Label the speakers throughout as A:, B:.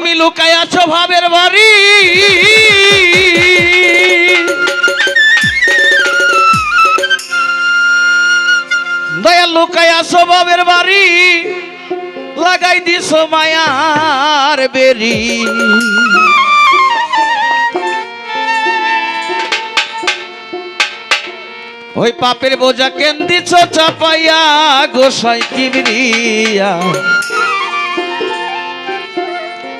A: তুমি লুকাই আছো ভাবের বাড়ি। দয়া লুকাই আছো ভাবের বাড়ি। লাগাই দিস মায়ার বেরি। ওই পাপের বোঝা কেন দিছ চাপাইয়া, গোসাই কিবরিয়া।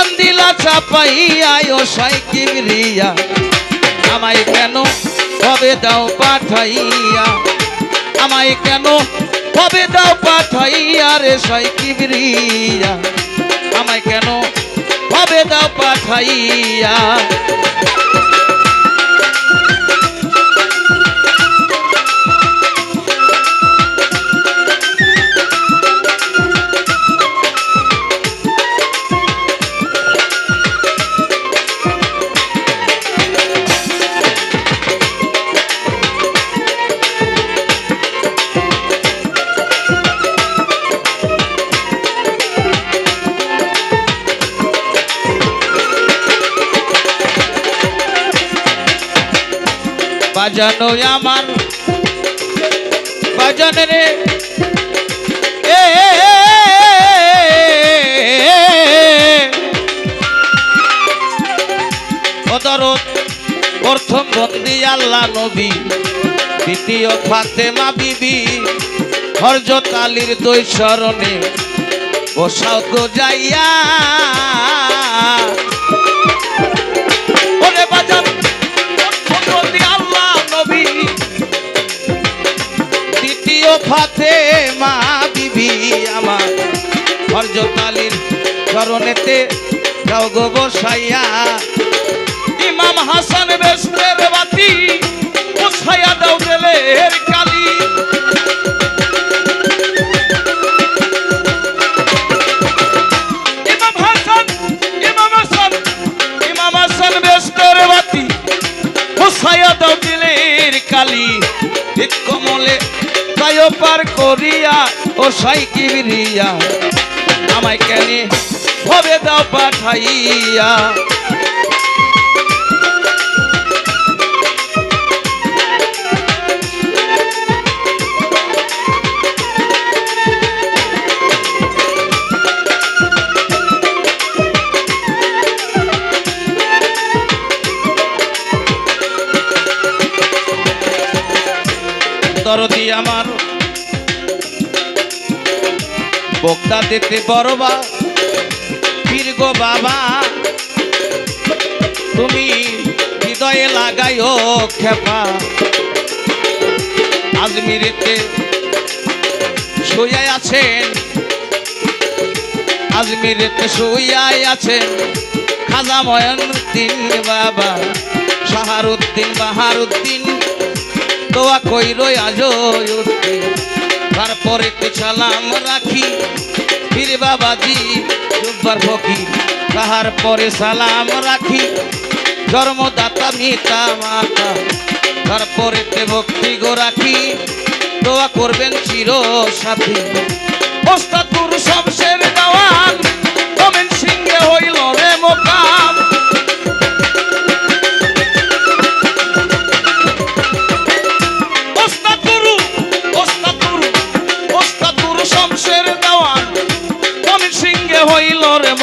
A: কান্দিলা চাপাইয়ায় ও সাইকিবরিয়া আমায় কেন কবে দাও পাঠাইয়া? আমায় কেন কবে দাও পাঠাইয়া রে সাইকিবরিয়া আমায় কেন কবে দাও পাঠাইয়া? বাজানো আমার। বাজানে রে। এ অদরত প্রথম বন্দি আল্লাহ নবী, দ্বিতীয় ফাতেমা বিবি, হরজত আলীর দুই বসাও তো যাইয়া। ফাতে মা দিবি আমার। হরজত আলীর চরণেতে যাও গো বসাইয়া। ইমাম হাসান বেসরের বাতি বসাইয়া দাও গেলে কালী। করিয়া ও সাই কিবরিয়া আমায় কেন ভবে দাও পাঠাইয়া। দরদি আমার বক্তা দিতে বড়বা পীর গো বাবা। তুমি হৃদয়ে লাগাই লাগাইও খেপা আজমিরেতে শুয়াই আছেন, আজমিরেতে শুয়াই আছেন খাজা ময়নুদ্দিন বাবা। সাহারুদ্দিন বাহারুদ্দিন, দোয়া কইর আজ উদ্দিন তারপরে সালাম রাখি। ফির বাবাজি জুব্বার ফকির তাহার পরে সালাম রাখি। জন্মদাতা মিতা মাতা তারপরে তে ভক্তি গো রাখি। দোয়া করবেন চির সাথী ওস্তাদুর শমশের দেওয়ান।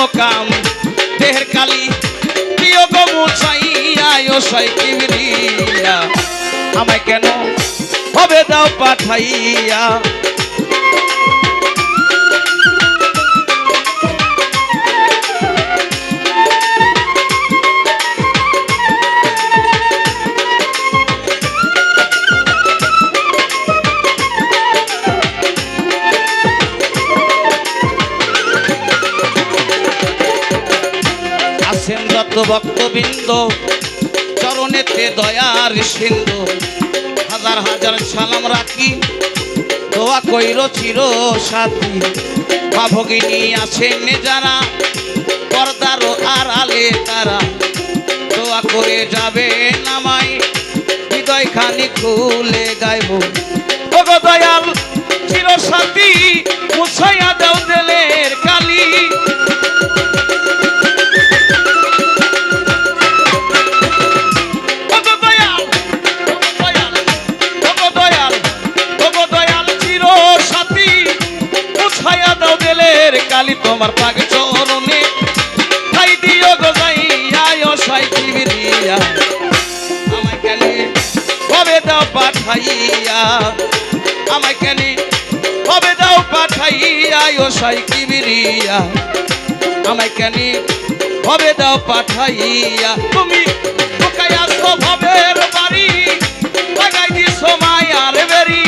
A: মোকাম দেহের কালি প্রিয় গমু চাইয়া সাই সাইকিবরিয়া আমায় কেন হবে দাও পাঠাইয়া? ভক্তবৃন্দ চরণেতে দয়ার সিন্ধু। হাজার হাজার সালাম রাখি, দোয়া কইর চির সাথী। মা ভগিনী আছেন যারা পর্দারও আর আলে তারা। দোয়া করে যাবে নামাই হৃদয় খানি খুলে গাইব। ওগো দয়াল চির সাথী, মুছাইয়া দাও পাঠাইয়া। আমায় কেন কবে দাও পাঠাইয়া, ও সাই কিবিরিয়া। আমায় কেন কবে দাও পাঠাইয়া। তুমি ঢুকাইয়া স্বভাবের বাড়ি, লাগাই দিস মায়ার বেরি